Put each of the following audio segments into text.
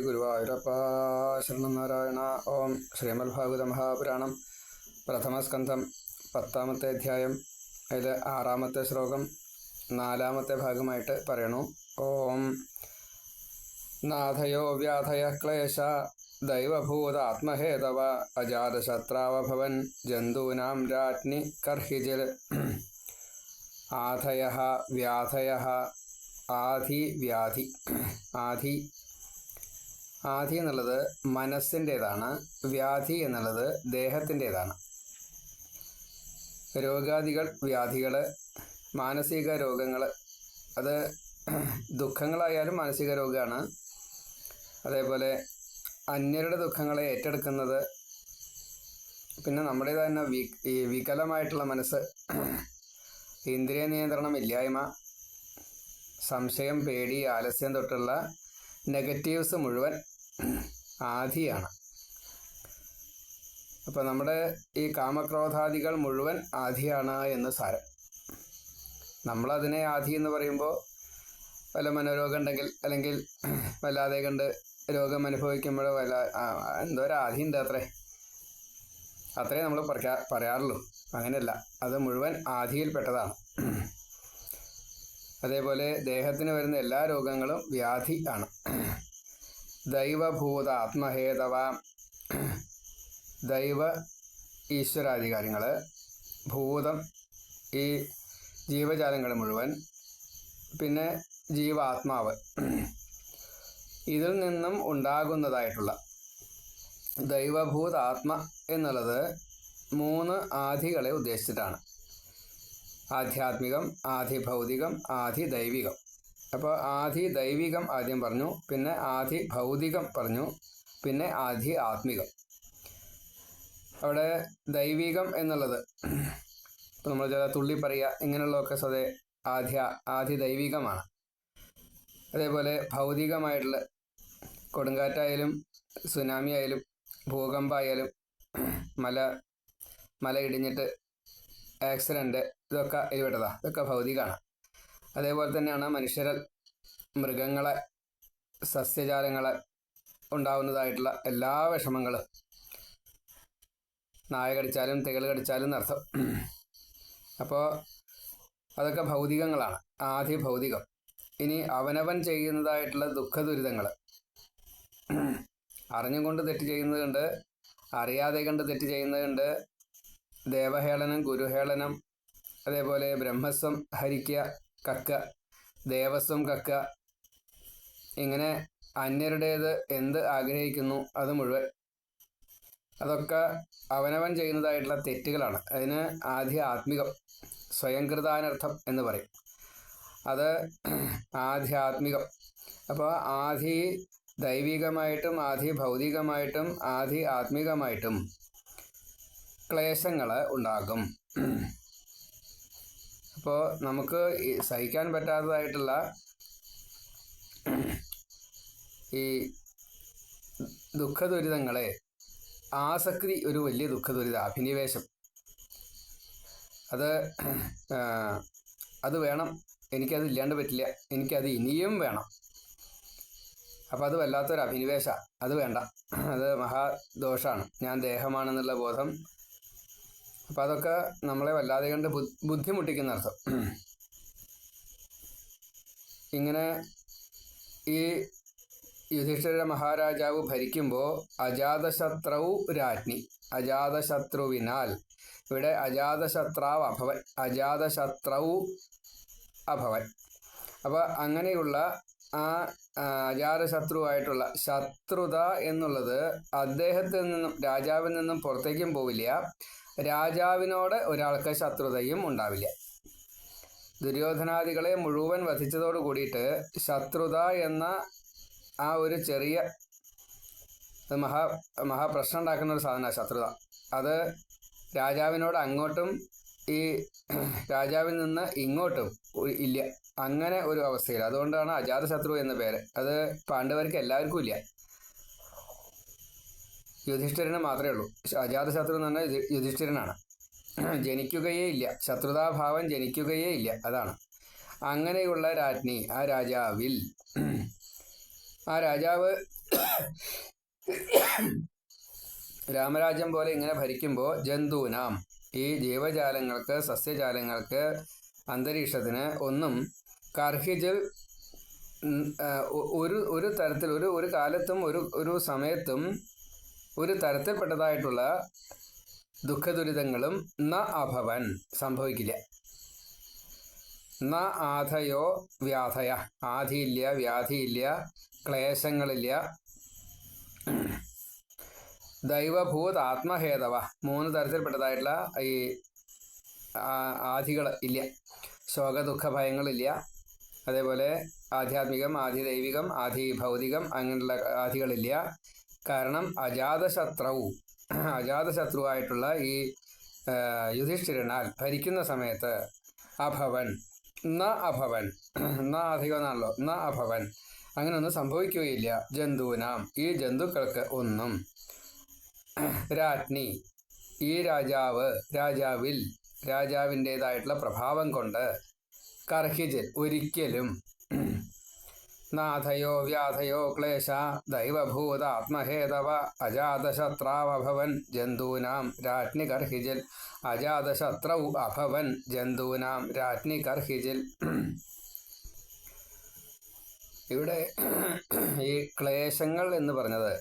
ഗുരുവായൂരപ്പ ശരണനാരായണ ഓം ശ്രീമത്ഭാഗവത മഹാപുരാണം പ്രഥമസ്കന്ധം പത്താമത്തെ അധ്യായം അതിൽ ആറാമത്തെ ശ്ലോകം നാലാമത്തെ ഭാഗമായിട്ട് പറയണു. ഓം നാഥയോ വ്യാധയ ക്ലേശ ദൈവഭൂത ആത്മഹേതവ അജാതശത്രാവഭവൻ ജന്തൂനാം രാജ്ഞി കർഹിജിൽ. ആധയ വ്യാധയ ആധി വ്യാധി ആധി ആധി എന്നുള്ളത് മനസ്സിന്റേതാണ് വ്യാധി എന്നുള്ളത് ദേഹത്തിന്റേതാണ്. രോഗാദികൾ വ്യാധികൾ മാനസിക രോഗങ്ങൾ അത് ദുഃഖങ്ങളായാലും മാനസിക രോഗമാണ് അതേപോലെ അന്യരുടെ ദുഃഖങ്ങളെ ഏറ്റെടുക്കുന്നത് പിന്നെ നമ്മുടേത് തന്നെ വി വികലമായിട്ടുള്ള മനസ്സ് ഇന്ദ്രിയ നിയന്ത്രണം ഇല്ലായ്മ സംശയം പേടി ആലസ്യം തൊട്ടുള്ള നെഗറ്റീവ്സ് മുഴുവൻ ആധിയാണ്. അപ്പോൾ നമ്മുടെ ഈ കാമക്രോധാദികൾ മുഴുവൻ ആധിയാണ് എന്ന് സാരം. നമ്മളതിനെ ആധി എന്ന് പറയുമ്പോൾ വല്ല മനോരോഗം ഉണ്ടെങ്കിൽ അല്ലെങ്കിൽ വല്ലാതെ കണ്ട് രോഗം അനുഭവിക്കുമ്പോഴോ വല്ല എന്തോ ഒരു ആധി ഉണ്ട് അത്രേ. അത്രേ നമ്മൾ പറയാ പറയാറുള്ളൂ. അങ്ങനെയല്ല. അത് മുഴുവൻ ആധിയിൽപ്പെട്ടതാണ് അതേപോലെ ദേഹത്തിന് വരുന്ന എല്ലാ രോഗങ്ങളും വ്യാധി ആണ്. ദൈവഭൂത ആത്മഹേതവ ദൈവ ഈശ്വരാധികാരങ്ങൾ ഭൂതം ഈ ജീവജാലങ്ങൾ മുഴുവൻ പിന്നെ ജീവാത്മാവ്. ഇതിൽ നിന്നും ഉണ്ടാകുന്നതായിട്ടുള്ള ദൈവഭൂത ആത്മ എന്നുള്ളത് മൂന്ന് ആധികളെ ഉദ്ദേശിച്ചിട്ടാണ്. ആധ്യാത്മികം ആധി ഭൗതികം ആധി ദൈവികം അപ്പോൾ ആധി ദൈവികം ആദ്യം പറഞ്ഞു പിന്നെ ആധി ഭൗതികം പറഞ്ഞു പിന്നെ ആധി ആത്മികം. അവിടെ ദൈവികം എന്നുള്ളത് ഇപ്പം നമ്മൾ ചില തുള്ളി പറയുക ഇങ്ങനെയുള്ളതൊക്കെ സ്വതേ ആദ്യ ആധി ദൈവികമാണ്. അതേപോലെ ഭൗതികമായിട്ടുള്ള കൊടുങ്കാറ്റായാലും സുനാമി ആയാലും ഭൂകമ്പമായാലും മല മല ഇടിഞ്ഞിട്ട് ആക്സിഡന്റ് ഇതൊക്കെ ഇതിൽപ്പെട്ടതാ ഇതൊക്കെ ഭൗതികമാണ്. അതേപോലെ തന്നെയാണ് മനുഷ്യർ മൃഗങ്ങളെ സസ്യജാലങ്ങളെ ഉണ്ടാവുന്നതായിട്ടുള്ള എല്ലാ വിഷമങ്ങളും. നായ കടിച്ചാലും തികൾ കടിച്ചാലും എന്നർത്ഥം അപ്പോൾ അതൊക്കെ ഭൗതികങ്ങളാണ് ആദ്യ ഭൗതികം. ഇനി അവനവൻ ചെയ്യുന്നതായിട്ടുള്ള ദുഃഖ ദുരിതങ്ങൾ അറിഞ്ഞും കൊണ്ട് തെറ്റ് ചെയ്യുന്നതുണ്ട് അറിയാതെ കണ്ട് തെറ്റ് ചെയ്യുന്നതുണ്ട്. ദേവഹേളനം ഗുരുഹേളനം അതേപോലെ ബ്രഹ്മസ്വം ഹരിക്കുക കക്ക. ദേവസ്വം കക്ക. ഇങ്ങനെ അന്യരുടേത് എന്ത് ആഗ്രഹിക്കുന്നു അത് മുഴുവൻ. അതൊക്കെ അവനവൻ ചെയ്യുന്നതായിട്ടുള്ള തെറ്റുകളാണ്. അതിന് ആദ്യ ആത്മികം സ്വയംകൃതാനർത്ഥം എന്ന് പറയും. അത് ആധ്യാത്മികം. അപ്പോൾ ആധി ദൈവികമായിട്ടും ആധി ഭൗതികമായിട്ടും ആധി ആത്മികമായിട്ടും ക്ലേശങ്ങൾ ഉണ്ടാകും. അപ്പോൾ നമുക്ക് സഹിക്കാൻ പറ്റാത്തതായിട്ടുള്ള ഈ ദുഃഖദുരിതങ്ങളെ ആസക്തി ഒരു വലിയ ദുഃഖദുരിത അഭിനിവേശം. അത് അത് വേണം. എനിക്കത് ഇല്ലാണ്ട് പറ്റില്ല. എനിക്കത് ഇനിയും വേണം. അപ്പോൾ അത് വല്ലാത്തൊരു അഭിനിവേശ. അത് വേണ്ട. അത് മഹാദോഷമാണ് ഞാൻ ദേഹമാണെന്നുള്ള ബോധം അപ്പം അതൊക്കെ നമ്മളെ വല്ലാതെ കണ്ട് ബുദ്ധിമുട്ടിക്കുന്ന അർത്ഥം. ഇങ്ങനെ ഈ യുധിഷ്ഠിര മഹാരാജാവ് ഭരിക്കുമ്പോൾ അജാതശത്രൗ രാജ്ഞി അജാതശത്രുവിനാൽ ഇവിടെ അജാതശത്രാവ് അഭവൻ അജാതശത്രൗ അഭവൻ. അപ്പോൾ അങ്ങനെയുള്ള ആ അജാതശത്രുവായിട്ടുള്ള ശത്രുത എന്നുള്ളത് അദ്ദേഹത്തിൽ നിന്നും രാജാവിൽ നിന്നും പുറത്തേക്കും പോവില്ല. രാജാവിനോട് ഒരാൾക്ക് ശത്രുതയും ഉണ്ടാവില്ല. ദുര്യോധനാദികളെ മുഴുവൻ വധിച്ചതോട് കൂടിയിട്ട് ശത്രുത എന്ന ആ ഒരു ചെറിയ മഹാ മഹാപ്രശ്നം ഉണ്ടാക്കുന്ന ഒരു സാധനമാണ് ശത്രുത. അത് രാജാവിനോട് അങ്ങോട്ടും ഈ രാജാവിൽ നിന്ന് ഇങ്ങോട്ടും ഇല്ല. അങ്ങനെ ഒരു അവസ്ഥയിൽ. അതുകൊണ്ടാണ് അജാതശത്രു എന്ന പേര്. അത് പാണ്ഡവർക്ക് എല്ലാവർക്കും ഇല്ല. യുധിഷ്ഠിരന് മാത്രമേ ഉള്ളൂ. അജാതശത്രു എന്ന് പറഞ്ഞാൽ യുധിഷ്ഠിരനാണ്. ജനിക്കുകയേ ഇല്ല. ശത്രുതാഭാവം ജനിക്കുകയേ ഇല്ല. അതാണ്. അങ്ങനെയുള്ള രാജ്ഞി ആ രാജാവിൽ ആ രാജാവ് രാമരാജ്യം പോലെ ഇങ്ങനെ ഭരിക്കുമ്പോൾ ജന്തുനാം ഈ ജീവജാലങ്ങൾക്ക് സസ്യജാലങ്ങൾക്ക് അന്തരീക്ഷത്തിന് ഒന്നും കർഹിജിൽ ഒരു ഒരു തരത്തിൽ ഒരു ഒരു കാലത്തും ഒരു ഒരു സമയത്തും ഒരു തരത്തിൽപ്പെട്ടതായിട്ടുള്ള ദുഃഖദുരിതങ്ങളും ന അഭവൻ സംഭവിക്കില്ല. ന ആധയോ വ്യാധയ. ആധിയില്ല വ്യാധിയില്ല ക്ലേശങ്ങളില്ല. ദൈവഭൂത് ആത്മഹേതവ. മൂന്ന് തരത്തിൽപ്പെട്ടതായിട്ടുള്ള ഈ ആധികൾ ഇല്ല. ശോക ദുഃഖ ഭയങ്ങളില്ല. അതേപോലെ ആധ്യാത്മികം ആധി ദൈവികം ആധി ഭൗതികം അങ്ങനെയുള്ള ആധികളില്ല. കാരണം അജാതശത്രു അജാതശത്രുവായിട്ടുള്ള ഈ യുധിഷ്ഠിരനാൽ ഭരിക്കുന്ന സമയത്ത് അഭവൻ ന അഭവൻ ന അധികം എന്നാണല്ലോ ന അഭവൻ അങ്ങനെയൊന്നും സംഭവിക്കുകയില്ല. ജന്തുവിനാം ഈ ജന്തുക്കൾക്ക് ഒന്നും. രാജ്ഞി ഈ രാജാവ് രാജാവിൽ രാജാവിന്റേതായിട്ടുള്ള പ്രഭാവം കൊണ്ട് കർഹിജിൽ ഒരിക്കലും നാഥയോ വ്യാധയോ ക്ലേശ ദൈവഭൂതാത്മഹേതവ അജാതശത്രാവഭവൻ ജന്തൂനാം രാജ്ഞി കർഹിജിൽ അജാതശത്രൗ അഭവൻ ജന്തൂനാം രാജ്ഞി കർഹിജിൽ ഇവിടെ ഈ ക്ലേശങ്ങൾ എന്ന് പറഞ്ഞത്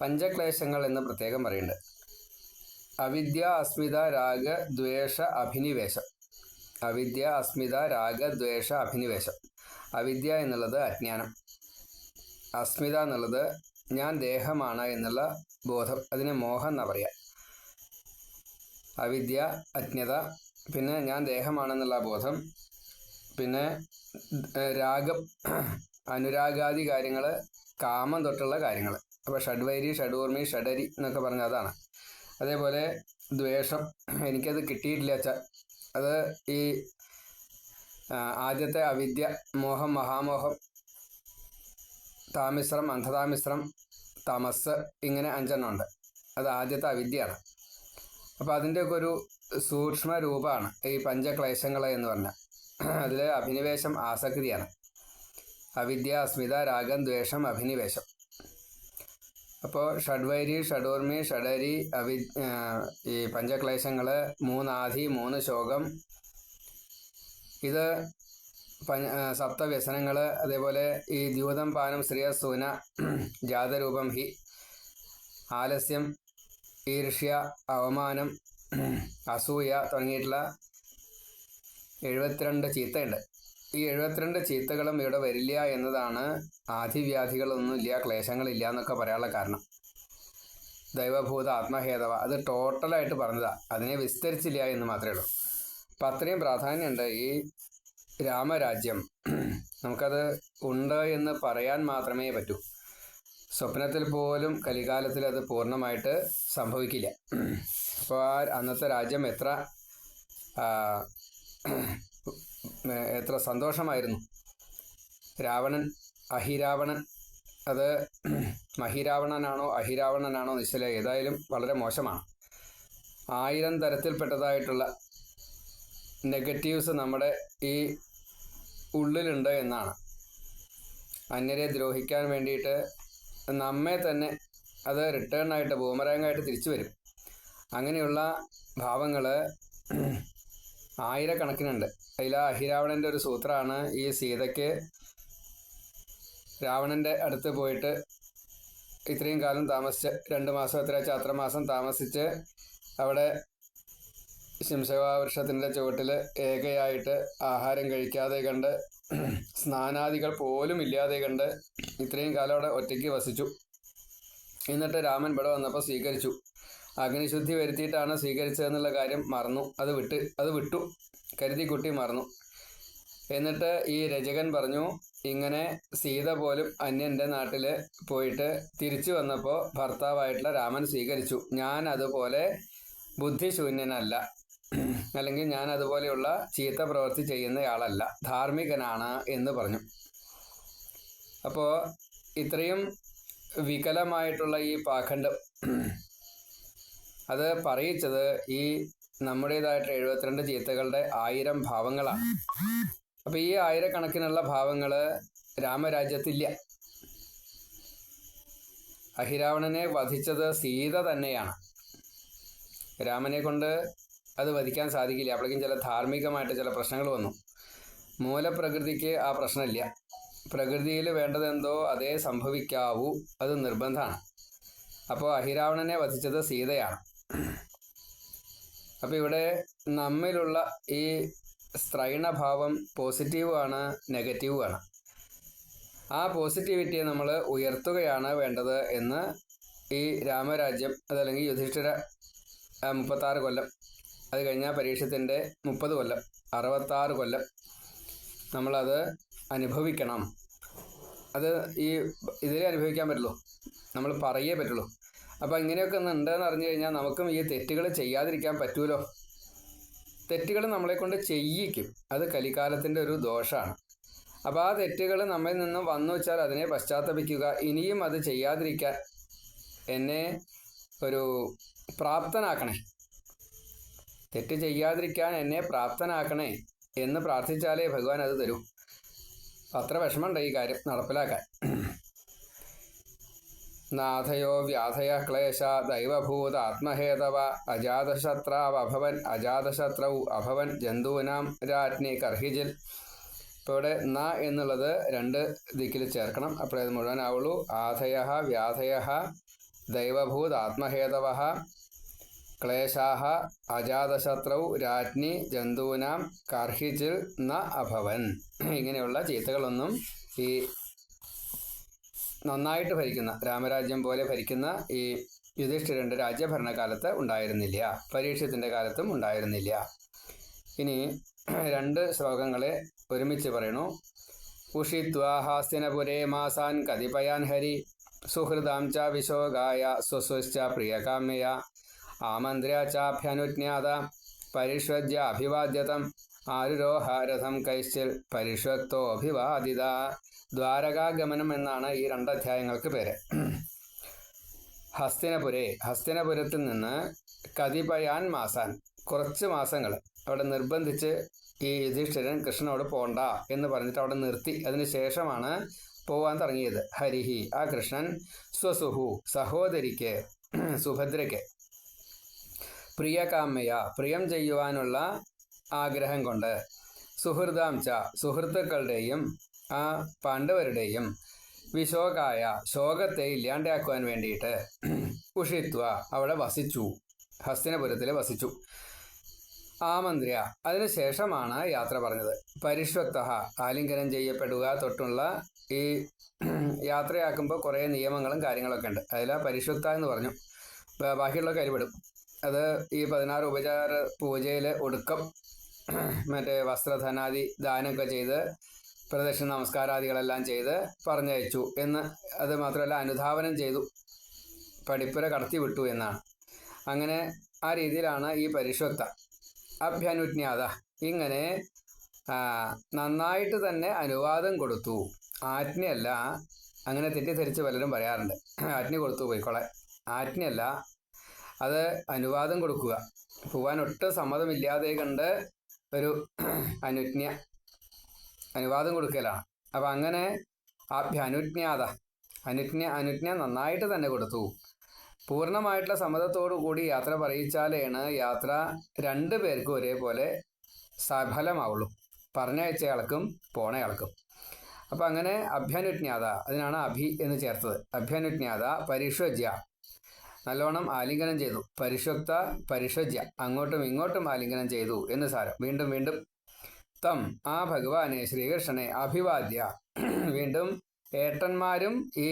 പഞ്ചക്ലേശങ്ങൾ എന്ന് പ്രത്യേകം പറയുന്നുണ്ട്. അവിദ്യ അസ്മിത രാഗ ദ്വേഷ അഭിനിവേശം. അവിദ്യ അസ്മിത രാഗ ദ്വേഷ അഭിനിവേശം. അവിദ്യ എന്നുള്ളത് അജ്ഞാനം. അസ്മിത എന്നുള്ളത് ഞാൻ ദേഹമാണ് എന്നുള്ള ബോധം അതിനെ മോഹം എന്നാ പറയുക അവിദ്യ അജ്ഞത പിന്നെ ഞാൻ ദേഹമാണെന്നുള്ള ബോധം പിന്നെ രാഗം അനുരാഗാദി കാര്യങ്ങൾ കാമം തൊട്ടുള്ള കാര്യങ്ങൾ അപ്പോൾ ഷഡ്വൈരി ഷഡൂർമി ഷഡരി എന്നൊക്കെ പറഞ്ഞ അതാണ്. അതേപോലെ ദ്വേഷം എനിക്കത് കിട്ടിയിട്ടില്ല അച്ഛ. അത് ഈ ആദ്യത്തെ അവിദ്യ മോഹം മഹാമോഹം താമിശ്രം അന്ധതാമിശ്രം തമസ് ഇങ്ങനെ അഞ്ചെണ്ണം ഉണ്ട് അത് ആദ്യത്തെ അവിദ്യയാണ്. അപ്പോൾ അതിന്റെയൊക്കെ ഒരു സൂക്ഷ്മ രൂപമാണ് ഈ പഞ്ചക്ലേശങ്ങൾ എന്ന് പറഞ്ഞാൽ അതിൽ അഭിനിവേശം ആസക്തിയാണ്. അവിദ്യ അസ്മിത രാഗം ദ്വേഷം അഭിനിവേശം. അപ്പോൾ ഷഡ്വൈരി ഷഡൂർമി ഷഡരി അവി ഈ പഞ്ചക്ലേശങ്ങൾ മൂന്നാധി മൂന്ന് ശോകം ഇത് സപ്തവ്യസനങ്ങൾ അതേപോലെ ഈ ദ്യൂതം പാനം ശ്രീയ സൂന ജാതരൂപം ഹി ആലസ്യം ഈർഷ്യ അവമാനം അസൂയ തുടങ്ങിയിട്ടുള്ള എഴുപത്തിരണ്ട് ചീത്തയുണ്ട്. ഈ എഴുപത്തിരണ്ട് ചീത്തകളും ഇവിടെ വരില്ല എന്നതാണ് ആധിവ്യാധികളൊന്നുമില്ല ക്ലേശങ്ങളില്ല എന്നൊക്കെ പറയാനുള്ള കാരണം. ദൈവഭൂത ആത്മഹേതവ. അത് ടോട്ടലായിട്ട് പറഞ്ഞതാണ് അതിനെ വിസ്തരിച്ചില്ല എന്ന് മാത്രമേ ഉള്ളൂ. അപ്പം അത്രയും പ്രാധാന്യമുണ്ട് ഈ രാമരാജ്യം. നമുക്കത് ഉണ്ട് എന്ന് പറയാൻ മാത്രമേ പറ്റൂ. സ്വപ്നത്തിൽ പോലും കലികാലത്തിൽ അത് പൂർണമായിട്ട് സംഭവിക്കില്ല. അപ്പോൾ ആ അന്നത്തെ രാജ്യം എത്ര എത്ര സന്തോഷമായിരുന്നു. രാവണൻ അഹിരാവണൻ അത് മഹിരാവണനാണോ അഹിരാവണനാണോ നിശ്ചല ഏതായാലും വളരെ മോശമാണ്. ആയിരം തരത്തിൽപ്പെട്ടതായിട്ടുള്ള നെഗറ്റീവ്സ് നമ്മുടെ ഈ ഉള്ളിലുണ്ട് എന്നാണ്. അന്യരെ ദ്രോഹിക്കാൻ വേണ്ടിയിട്ട് നമ്മെ തന്നെ അത് റിട്ടേൺ ആയിട്ട് ബൂമറാങ്ങായിട്ട് തിരിച്ചു വരും. അങ്ങനെയുള്ള ഭാവങ്ങൾ ആയിരക്കണക്കിനുണ്ട്. അതിൽ അഹിരാവണന്റെ ഒരു സൂത്രമാണ് ഈ സീതയ്ക്ക് രാവണന്റെ അടുത്ത് പോയിട്ട് ഇത്രയും കാലം താമസിച്ച് രണ്ട് മാസം എത്ര ചാത്രമാസം മാസം താമസിച്ച് അവിടെ ശിംശവാവൃക്ഷത്തിന്റെ ചുവട്ടിൽ ഏകയായിട്ട് ആഹാരം കഴിക്കാതെ കണ്ട് സ്നാനാദികൾ പോലും ഇല്ലാതെ കണ്ട് ഇത്രയും കാലം അവിടെ ഒറ്റയ്ക്ക് വസിച്ചു. എന്നിട്ട് രാമൻ ഇവിടെ വന്നപ്പോൾ സ്വീകരിച്ചു. അഗ്നിശുദ്ധി വരുത്തിയിട്ടാണ് സ്വീകരിച്ചതെന്നുള്ള കാര്യം മറന്നു. അത് വിട്ട് അത് വിട്ടു. കരുതി കുട്ടി മറന്നു. എന്നിട്ട് ഈ രചകൻ പറഞ്ഞു ഇങ്ങനെ സീത പോലും അന്യന്റെ നാട്ടിൽ പോയിട്ട് തിരിച്ചു വന്നപ്പോൾ ഭർത്താവായിട്ടുള്ള രാമൻ സ്വീകരിച്ചു. ഞാൻ അതുപോലെ ബുദ്ധിശൂന്യനല്ല. അല്ലെങ്കിൽ ഞാൻ അതുപോലെയുള്ള ചീത്ത പ്രവൃത്തി ചെയ്യുന്നയാളല്ല ധാർമ്മികനാണ് എന്ന് പറഞ്ഞു. അപ്പോൾ ഇത്രയും വികലമായിട്ടുള്ള ഈ പാഖണ്ഡം അത് പറയിച്ചത് ഈ നമ്മുടേതായിട്ട് എഴുപത്തിരണ്ട് ചീത്തകളുടെ ആയിരം ഭാവങ്ങളാണ്. അപ്പം ഈ ആയിരക്കണക്കിനുള്ള ഭാവങ്ങൾ രാമരാജ്യത്തില്ല. അഹിരാവണനെ വധിച്ചത് സീത തന്നെയാണ്. രാമനെ കൊണ്ട് അത് വധിക്കാൻ സാധിക്കില്ല. അപ്പോഴേക്കും ചില ധാർമ്മികമായിട്ട് ചില പ്രശ്നങ്ങൾ വന്നു. മൂലപ്രകൃതിക്ക് ആ പ്രശ്നമില്ല. പ്രകൃതിയിൽ വേണ്ടതെന്തോ അതേ സംഭവിക്കാവൂ. അത് നിർബന്ധമാണ്. അപ്പോൾ അഹിരാവണനെ വധിച്ചത് സീതയാണ്. അപ്പോൾ ഇവിടെ നമ്മിലുള്ള ഈ സ്ത്രൈണഭാവം പോസിറ്റീവാണ് നെഗറ്റീവുമാണ്. ആ പോസിറ്റിവിറ്റിയെ നമ്മൾ ഉയർത്തുകയാണ് വേണ്ടത് എന്ന് ഈ രാമരാജ്യം അതല്ലെങ്കിൽ യുധിഷ്ഠിര മുപ്പത്താറ് കൊല്ലം അത് കഴിഞ്ഞാൽ പരീക്ഷത്തിന്റെ മുപ്പത് കൊല്ലം അറുപത്താറ് കൊല്ലം നമ്മളത് അനുഭവിക്കണം. അത് ഈ ഇതിലേ അനുഭവിക്കാൻ പറ്റുള്ളൂ. നമ്മൾ പറയേ പറ്റുള്ളൂ. അപ്പോൾ ഇങ്ങനെയൊക്കെ ഒന്ന് ഉണ്ടെന്ന് അറിഞ്ഞു കഴിഞ്ഞാൽ നമുക്കും ഈ തെറ്റുകൾ ചെയ്യാതിരിക്കാൻ പറ്റുമല്ലോ തെറ്റുകൾ നമ്മളെ കൊണ്ട് ചെയ്യിക്കും. അത് കലിക്കാലത്തിന്റെ ഒരു ദോഷമാണ് അപ്പോൾ ആ തെറ്റുകൾ നമ്മിൽ നിന്ന് വന്നു വെച്ചാൽ അതിനെ പശ്ചാത്തപിക്കുക. ഇനിയും അത് ചെയ്യാതിരിക്കാൻ എന്നെ ഒരു പ്രാപ്തനാക്കണേ. തെറ്റ് ചെയ്യാതിരിക്കാൻ എന്നെ പ്രാപ്തനാക്കണേ എന്ന് പ്രാർത്ഥിച്ചാലേ ഭഗവാൻ അത് തരൂ. അത്ര വിഷമമുണ്ട് ഈ കാര്യം നടപ്പിലാക്കാൻ. നാഥയോ വ്യാധയ ക്ലേശ ദൈവഭൂത ആത്മഹേതവ അജാതശത്രാവഭവൻ അജാതശത്രൗ അഭവൻ ജന്തുവിനാം രാജ്ഞി കർഹിജിൽ. ഇപ്പോൾ ഇവിടെ ന എന്നുള്ളത് രണ്ട് ദിക്കിൽ ചേർക്കണം. അപ്പോഴേ അത് മുഴുവനാവുള്ളൂ. ആധയ വ്യാധയ ദൈവഭൂത് ആത്മഹേതവ ക്ലേശാഹ അജാതശത്രൗ രാജ്ഞി ജന്തൂനാം കർഹിച്ചിൽ ന അഭവൻ. ഇങ്ങനെയുള്ള ചീത്തകളൊന്നും ഈ നന്നായിട്ട് ഭരിക്കുന്ന രാമരാജ്യം പോലെ ഭരിക്കുന്ന ഈ യുധിഷ്ഠിരന്റെ രാജ്യഭരണകാലത്ത് ഉണ്ടായിരുന്നില്ല. പരീക്ഷത്തിന്റെ കാലത്തും ഉണ്ടായിരുന്നില്ല. ഇനി രണ്ട് ശ്ലോകങ്ങളെ ഒരുമിച്ച് പറയണു. ഉഷിത്വാഹാസ്തിനപുരേ മാസാൻ കതിപയാൻ ഹരി സുഹൃദാം ച വിശോകായ സ്വസ്വശ്ച പ്രിയകാമ്യയ. ആമന്ത്ര്യ ചാഭ്യനുജ്ഞാത പരിഷ്വജ്യ അഭിവാദ്യതം. ആരുരോഹാരഥം കൈശ്ചിൽ പരിഷ്വക്തോ അഭിവാദിത ദ്വാരകാഗമനം എന്നാണ് ഈ രണ്ട് അധ്യായങ്ങൾക്ക് പേര്. ഹസ്തിനപുരെ ഹസ്തിനപുരത്തിൽ നിന്ന് കതിപയാൻ മാസാൻ കുറച്ച് മാസങ്ങൾ അവിടെ നിർബന്ധിച്ച് ഈ യുധിഷ്ഠിരൻ കൃഷ്ണനോട് പോണ്ട എന്ന് പറഞ്ഞിട്ട് അവിടെ നിർത്തി. അതിനുശേഷമാണ് പോവാൻ തുടങ്ങിയത്. ഹരിഹി ആ കൃഷ്ണൻ സ്വസുഹു സഹോദരിക്ക് സുഭദ്രയ്ക്ക്. പ്രിയകാമ്യയ പ്രിയം ചെയ്യുവാനുള്ള ആഗ്രഹം കൊണ്ട്. സുഹൃദാം ച സുഹൃത്തുക്കളുടെയും ആ പാണ്ഡവരുടെയും വിശോകായ ശോകത്തെ ഇല്ലാണ്ടാക്കുവാൻ വേണ്ടിയിട്ട് ഉഷിത്വ അവിടെ വസിച്ചു. ഹസ്തിനപുരത്തിൽ വസിച്ചു. ആമന്ത്രിയ അതിനുശേഷമാണ് യാത്ര പറഞ്ഞത്. പരിഷ്വക്ത ആലിംഗനം ചെയ്യപ്പെടുക തൊട്ടുള്ള ഈ യാത്രയാക്കുമ്പോൾ കുറേ നിയമങ്ങളും കാര്യങ്ങളൊക്കെ ഉണ്ട്. അതിൽ പരിഷ്വക്ത എന്ന് പറഞ്ഞു. ബാക്കിയുള്ള കരിപെടും അത് ഈ പതിനാറ് ഉപചാര പൂജയിൽ ഒടുക്കം മറ്റേ വസ്ത്രധനാദി ദാനമൊക്കെ ചെയ്ത് പ്രദക്ഷിണ നമസ്കാരാദികളെല്ലാം ചെയ്ത് പറഞ്ഞയച്ചു എന്ന് അത് മാത്രമല്ല അനുധാവനം ചെയ്തു. പഠിപ്പുര കടത്തി വിട്ടു എന്നാണ്. അങ്ങനെ ആ രീതിയിലാണ് ഈ പരിശുദ്ധ അഭ്യനുജ്ഞാത. ഇങ്ങനെ നന്നായിട്ട് തന്നെ അനുവാദം കൊടുത്തു. ആജ്ഞയല്ല അങ്ങനെ തെറ്റിദ്ധരിച്ച് പലരും പറയാറുണ്ട്. ആജ്ഞ കൊടുത്തു പോയിക്കോളെ. ആജ്ഞയല്ല അത് അനുവാദം കൊടുക്കുക. പോവാൻ ഒട്ടും സമ്മതമില്ലാതെ കണ്ട് ഒരു അനുജ്ഞ അനുവാദം കൊടുക്കലാണ്. അപ്പം അങ്ങനെ ആഭ്യ അനുജ്ഞാത അനുജ്ഞ അനുജ്ഞ നന്നായിട്ട് തന്നെ കൊടുത്തു. പൂർണമായിട്ടുള്ള സമ്മതത്തോടു കൂടി യാത്ര പറയിച്ചാലാണ് യാത്ര രണ്ട് പേർക്കും ഒരേപോലെ സഫലമാവുള്ളൂ. പറഞ്ഞയച്ചയാൾക്കും പോണയാൾക്കും അപ്പം അങ്ങനെ അഭ്യനുജ്ഞാത അതിനാണ് അഭി എന്ന് ചേർത്തത്. അഭ്യനുജ്ഞാത പരിഷ്വജ്യ നല്ലോണം ആലിംഗനം ചെയ്തു. പരിശുദ്ധ പരിഷജ്യ അങ്ങോട്ടും ഇങ്ങോട്ടും ആലിംഗനം ചെയ്തു എന്ന് സാരം. വീണ്ടും വീണ്ടും തം ആ ഭഗവാനെ ശ്രീകൃഷ്ണനെ അഭിവാദ്യ. വീണ്ടും ഏട്ടന്മാരും ഈ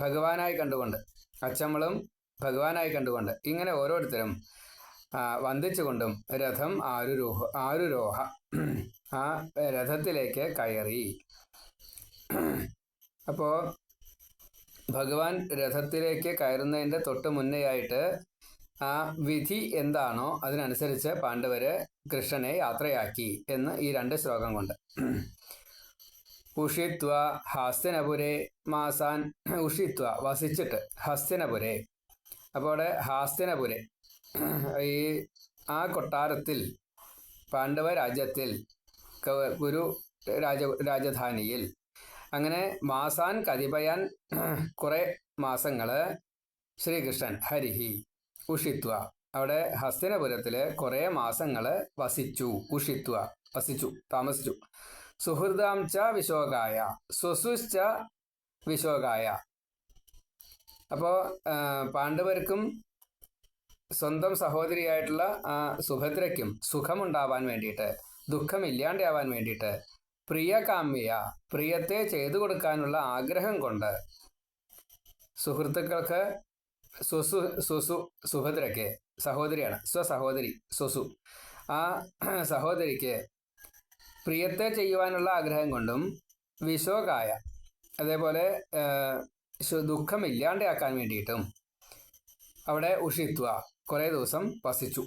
ഭഗവാനായി കണ്ടുകൊണ്ട് അച്ചമ്മളും ഭഗവാനായി കണ്ടുകൊണ്ട് ഇങ്ങനെ ഓരോരുത്തരും വന്ദിച്ചുകൊണ്ടും രഥം ആരുരോഹ ആരുരോഹ ആ രഥത്തിലേക്ക് കയറി. അപ്പോൾ ഭഗവാൻ രഥത്തിലേക്ക് കയറുന്നതിന്റെ തൊട്ട് മുന്നേയായിട്ട് ആ വിധി എന്താണോ അതിനനുസരിച്ച് പാണ്ഡവര് കൃഷ്ണനെ യാത്രയാക്കി എന്ന് ഈ രണ്ട് ശ്ലോകം കൊണ്ട്. ഉഷിത്വ ഹാസ്യനപുരെ മാസാൻ ഉഷിത്വ വസിച്ചിട്ട് ഹസ്യനപുരെ. അപ്പോൾ അവിടെ ഹാസ്യനപുരെ. ഈ ആ കൊട്ടാരത്തിൽ പാണ്ഡവ രാജ്യത്തിൽ ഗുരു രാജ രാജധാനിയിൽ അങ്ങനെ മാസാൻ കതിപയാൻ കുറെ മാസങ്ങൾ ശ്രീകൃഷ്ണൻ ഹരിഹി ഉഷിത്വ. അവിടെ ഹസ്തിനപുരത്തിൽ കുറെ മാസങ്ങൾ വസിച്ചു ഉഷിത്വ വസിച്ചു താമസിച്ചു. സുഹൃദാം ച വിശോകായ സ്വസുശ്ച വിശോകായ. അപ്പോൾ പാണ്ഡവർക്കും സ്വന്തം സഹോദരിയായിട്ടുള്ള ആ സുഭദ്രയ്ക്കും സുഖമുണ്ടാവാൻ വേണ്ടിയിട്ട് ദുഃഖമില്ലാണ്ടാവാൻ വേണ്ടിയിട്ട് പ്രിയകാമ്യ പ്രിയത്തെ ചെയ്തു കൊടുക്കാനുള്ള ആഗ്രഹം കൊണ്ട്. സുഹൃത്തുക്കൾക്ക് സുസു സുസു സുഭദ്രയ്ക്ക് സഹോദരിയാണ്. സ്വസഹോദരി സുസു. ആ സഹോദരിക്ക് പ്രിയത്തെ ചെയ്യുവാനുള്ള ആഗ്രഹം കൊണ്ടും വിശോകായ അതേപോലെ ദുഃഖം ഇല്ലാണ്ടാക്കാൻ വേണ്ടിയിട്ടും അവിടെ ഉഷിത്വ കുറേ ദിവസം വസിച്ചു.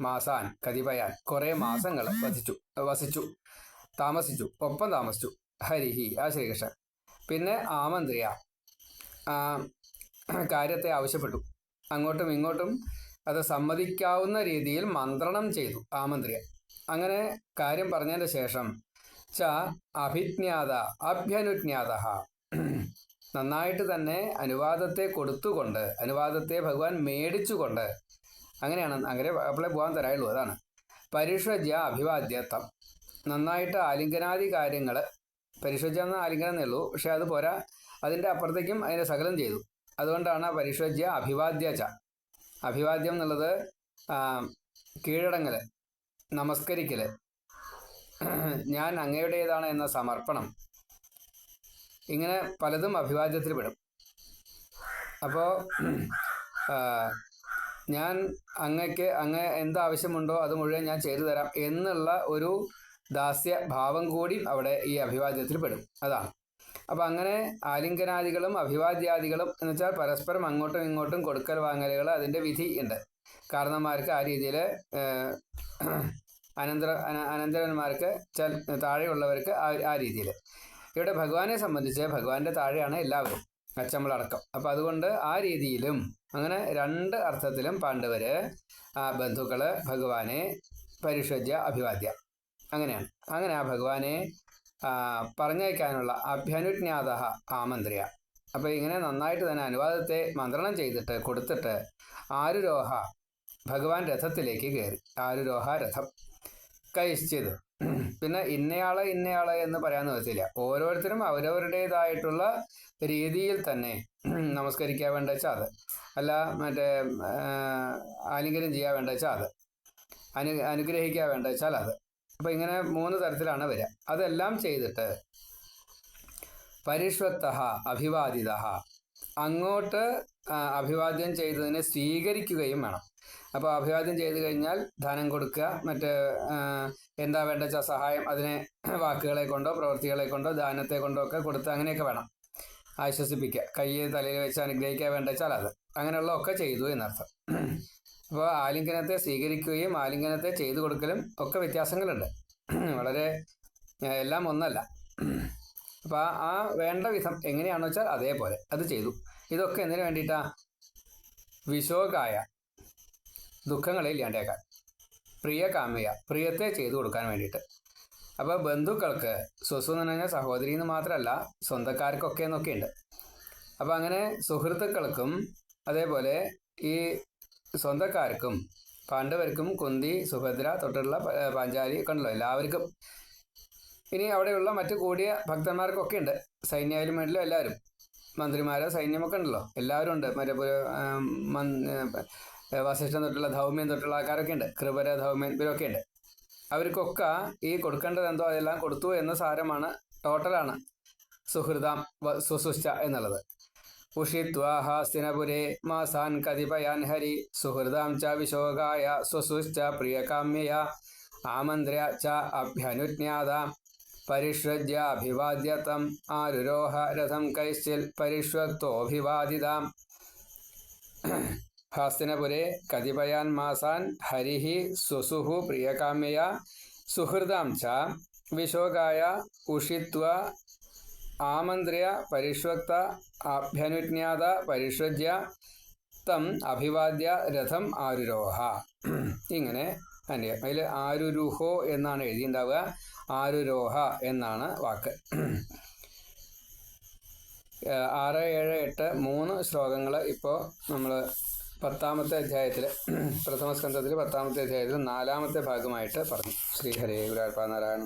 മാസാൻ കതിപയാൻ കുറേ മാസങ്ങൾ വസിച്ചു വസിച്ചു. താമസിച്ചു. ഒപ്പം താമസിച്ചു. ഹരിഹി ആ ശ്രീകൃഷ്ണൻ പിന്നെ ആമന്ത്രിയ. കാര്യത്തെ ആവശ്യപ്പെട്ടു. അങ്ങോട്ടും ഇങ്ങോട്ടും അത് സമ്മതിക്കാവുന്ന രീതിയിൽ മന്ത്രണം ചെയ്തു ആമന്ത്രിയ അങ്ങനെ കാര്യം പറഞ്ഞതിന് ശേഷം ച അഭിജ്ഞാത അഭ്യനുജ്ഞാത നന്നായിട്ട് തന്നെ അനുവാദത്തെ കൊടുത്തുകൊണ്ട് അനുവാദത്തെ ഭഗവാൻ മേടിച്ചുകൊണ്ട് അങ്ങനെയാണ് അങ്ങനെ അപ്പോളെ പോകാൻ തരായുള്ളൂ അതാണ്. പരിഷജ അഭിവാദ്യത്വം. നന്നായിട്ട് ആലിംഗനാദി കാര്യങ്ങൾ പരിഷജ്യ ആലിംഗനം എന്നുള്ളൂ പക്ഷെ അത് പോരാ. അതിന്റെ അപ്പുറത്തേക്കും അതിനെ സകലം ചെയ്തു. അതുകൊണ്ടാണ് പരിഷജ്യ അഭിവാദ്യച്ച അഭിവാദ്യം എന്നുള്ളത് കീഴടങ്ങൽ നമസ്കരിക്കൽ ഞാൻ അങ്ങയുടേതാണ് എന്ന സമർപ്പണം. ഇങ്ങനെ പലതും അഭിവാദ്യത്തിൽ പെടും. അപ്പോൾ ഞാൻ അങ്ങക്ക് അങ്ങ് എന്താവശ്യമുണ്ടോ അത് മുഴുവൻ ഞാൻ ചെയ്തു തരാം എന്നുള്ള ഒരു ദാസ്യ ഭാവം കൂടി അവിടെ ഈ അഭിവാദ്യത്തിൽ പെടും. അതാണ് അപ്പം അങ്ങനെ ആലിംഗനാദികളും അഭിവാദ്യാദികളും എന്ന് വെച്ചാൽ പരസ്പരം അങ്ങോട്ടും ഇങ്ങോട്ടും കൊടുക്കൽ വാങ്ങലുകൾ അതിന്റെ വിധി ഉണ്ട്. കാരണന്മാർക്ക് ആ രീതിയിൽ അനന്തര അനന്തരന്മാർക്ക് താഴെയുള്ളവർക്ക് ആ രീതിയിൽ. ഇവിടെ ഭഗവാനെ സംബന്ധിച്ച് ഭഗവാന്റെ താഴെയാണ് എല്ലാവരും അച്ചമ്മളടക്കം. അപ്പം അതുകൊണ്ട് ആ രീതിയിലും അങ്ങനെ രണ്ട് അർത്ഥത്തിലും പാണ്ഡവർ ബന്ധുക്കൾ ഭഗവാനെ പരിഷജ്യ അഭിവാദ്യ അങ്ങനെയാണ് അങ്ങനെ ആ ഭഗവാനെ പറഞ്ഞയക്കാനുള്ള അഭ്യനുജ്ഞാത ആമന്ത്രിയ അപ്പോൾ ഇങ്ങനെ നന്നായിട്ട് തന്നെ അനുവാദത്തെ മന്ത്രണം ചെയ്തിട്ട് കൊടുത്തിട്ട് ആരുരോഹ ഭഗവാൻ രഥത്തിലേക്ക് കയറി. ആരുരോഹ രഥം. കഴിച്ചത് പിന്നെ ഇന്നയാൾ ഇന്നയാൾ എന്ന് പറയാൻ നിർത്തില്ല ഓരോരുത്തരും അവരവരുടേതായിട്ടുള്ള രീതിയിൽ തന്നെ നമസ്കരിക്കാൻ വേണ്ട വെച്ചാൽ അത് അല്ല മറ്റേ ആലിംഗനം ചെയ്യാൻ വേണ്ട വെച്ചാൽ അത് അനു അനുഗ്രഹിക്കാൻ വേണ്ട വെച്ചാൽ അത് അപ്പം ഇങ്ങനെ മൂന്ന് തരത്തിലാണ് വരിക. അതെല്ലാം ചെയ്തിട്ട് പരിഷ്വത്ത അഭിവാദിത അങ്ങോട്ട് അഭിവാദ്യം ചെയ്തതിനെ സ്വീകരിക്കുകയും വേണം. അപ്പോൾ അഭിവാദ്യം ചെയ്തു കഴിഞ്ഞാൽ ധനം കൊടുക്കുക മറ്റ് എന്താ വേണ്ട വെച്ചാൽ സഹായം അതിനെ വാക്കുകളെ കൊണ്ടോ പ്രവൃത്തികളെ കൊണ്ടോ ദാനത്തെ കൊണ്ടോ ഒക്കെ കൊടുത്ത് അങ്ങനെയൊക്കെ വേണം. ആശ്വസിപ്പിക്കുക. കയ്യെ തലയിൽ വെച്ച് അനുഗ്രഹിക്കാൻ വേണ്ട വെച്ചാൽ അത്. അങ്ങനെയുള്ള ഒക്കെ ചെയ്തു എന്നർത്ഥം. അപ്പോൾ ആലിംഗനത്തെ സ്വീകരിക്കുകയും ആലിംഗനത്തെ ചെയ്തു കൊടുക്കലും ഒക്കെ വ്യത്യാസങ്ങളുണ്ട്. വളരെ എല്ലാം ഒന്നല്ല. അപ്പോൾ ആ വേണ്ട വിധം എങ്ങനെയാണെന്ന് വെച്ചാൽ അതേപോലെ അത് ചെയ്തു. ഇതൊക്കെ എന്തിനു വേണ്ടിയിട്ടാ? വിശോകായ ദുഃഖങ്ങളെ ഇല്ലാണ്ടാക്കാൻ. പ്രിയ കാമ്യ പ്രിയത്തെ ചെയ്തു കൊടുക്കാൻ വേണ്ടിയിട്ട്. അപ്പോൾ ബന്ധുക്കൾക്ക് സ്വസു എന്ന് പറഞ്ഞാൽ സഹോദരി എന്ന് മാത്രമല്ല സ്വന്തക്കാർക്കൊക്കെ എന്നൊക്കെയുണ്ട്. അപ്പോൾ അങ്ങനെ സുഹൃത്തുക്കൾക്കും അതേപോലെ ഈ സ്വന്തക്കാർക്കും പാണ്ഡവർക്കും കുന്തി സുഭദ്ര തൊട്ടുള്ള പാഞ്ചാലി കണ്ടല്ലോ എല്ലാവർക്കും ഇനി അവിടെയുള്ള മറ്റു കൂടിയ ഭക്തന്മാർക്കൊക്കെ ഉണ്ട്. സൈന്യായാലും വേണ്ടിലും എല്ലാവരും. മന്ത്രിമാരോ സൈന്യമൊക്കെ ഉണ്ടല്ലോ. എല്ലാവരും ഉണ്ട്. മറ്റേ വസിഷ്ഠം തൊട്ടുള്ള ധൗമ്യം തൊട്ടുള്ള ആൾക്കാരൊക്കെ ഉണ്ട്. കൃപര ധൗമ്യൻ ഇവരൊക്കെ ഉണ്ട്. അവർക്കൊക്കെ ഈ കൊടുക്കേണ്ടത് എന്തോ അതെല്ലാം കൊടുത്തു എന്ന സാരമാണ്. ടോട്ടലാണ് സുഹൃതാം സുസുശ്ച എന്നുള്ളത്. ഉഷിത്വാഹാസ്തിനപുരേ മാസാൻ കതിപയാൻ ഹരി സുഹൃദാം ച വിശോകായ സ്വസുശ്ച പ്രിയകാമ്യയ ആമന്ത്ര്യ ച അഭ്യനുജ്ഞാത പരിഷ്വജ്യ അഭിവാദ്യതം ആരുരോഹ രഥം കൈശ്ചിൽ പരിഷ്വക്തോഭിവാദിതാം ഹാസ്തിനപുരെ കതിപയാൻ മാസാൻ ഹരിഹി സ്വസുഹു പ്രിയകാമ്യയ സുഹൃദാം ച വിശോകായ ഉഷിത്വ ആമന്ത്ര്യ പരിഷ്വക്ത അഭ്യനുജ്ഞാത പരിഷജ്യ തം അഭിവാദ്യ രഥം ആരുരോഹ. ഇങ്ങനെ അതിന്റെ അതിൽ ആരുരുഹോ എന്നാണ് എഴുതിയിട്ടുണ്ടാവുക. ആരുരോഹ എന്നാണ് വാക്ക്. ആറ് ഏഴ് എട്ട് മൂന്ന് ശ്ലോകങ്ങൾ ഇപ്പോൾ നമ്മൾ പത്താമത്തെ അധ്യായത്തിൽ പ്രഥമ സ്കന്ധത്തിൽ പത്താമത്തെ അധ്യായത്തിൽ നാലാമത്തെ ഭാഗമായിട്ട് പറഞ്ഞു. ശ്രീഹരേ ഗുരുവായൂരപ്പ നാരായണ